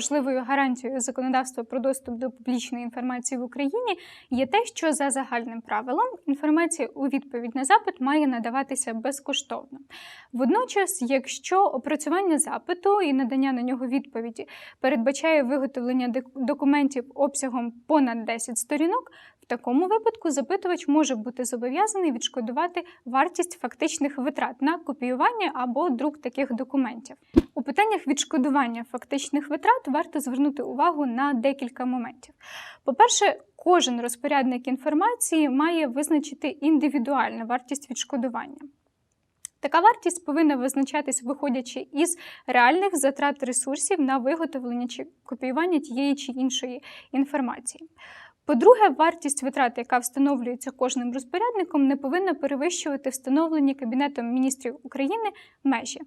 важливою гарантією законодавства про доступ до публічної інформації в Україні є те, що за загальним правилом інформація у відповідь на запит має надаватися безкоштовно. Водночас, якщо опрацювання запиту і надання на нього відповіді передбачає виготовлення документів обсягом понад 10 сторінок, в такому випадку запитувач може бути зобов'язаний відшкодувати вартість фактичних витрат на копіювання або друк таких документів. У питаннях відшкодування фактичних витрат варто звернути увагу на декілька моментів. По-перше, кожен розпорядник інформації має визначити індивідуальну вартість відшкодування. Така вартість повинна визначатись, виходячи із реальних затрат ресурсів на виготовлення чи копіювання тієї чи іншої інформації. По-друге, вартість витрат, яка встановлюється кожним розпорядником, не повинна перевищувати встановлені Кабінетом міністрів України межі.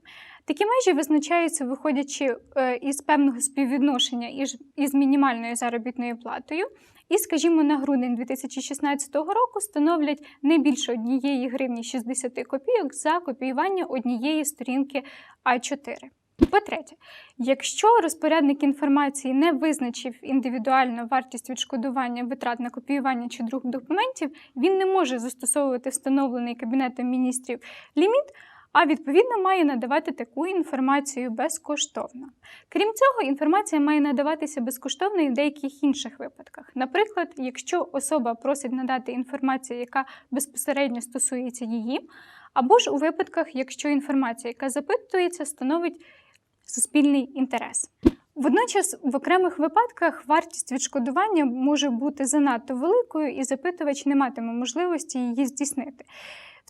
Такі межі визначаються, виходячи е, із певного співвідношення із, із мінімальною заробітною платою. І, скажімо, на грудень 2016 року становлять не більше однієї гривні 60 копійок за копіювання однієї сторінки А4. По-третє, якщо розпорядник інформації не визначив індивідуальну вартість відшкодування витрат на копіювання чи друк документів, він не може застосовувати встановлений Кабінетом міністрів ліміт, а відповідно має надавати таку інформацію безкоштовно. Крім цього, інформація має надаватися безкоштовно і в деяких інших випадках. Наприклад, якщо особа просить надати інформацію, яка безпосередньо стосується її, або ж у випадках, якщо інформація, яка запитується, становить суспільний інтерес. Водночас, в окремих випадках вартість відшкодування може бути занадто великою, і запитувач не матиме можливості її здійснити.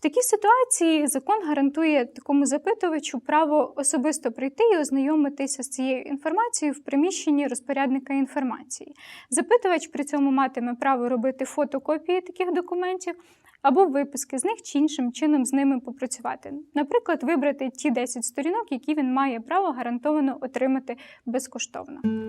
Такій ситуації закон гарантує такому запитувачу право особисто прийти і ознайомитися з цією інформацією в приміщенні розпорядника інформації. Запитувач при цьому матиме право робити фотокопії таких документів або виписки з них чи іншим чином з ними попрацювати. Наприклад, вибрати ті 10 сторінок, які він має право гарантовано отримати безкоштовно.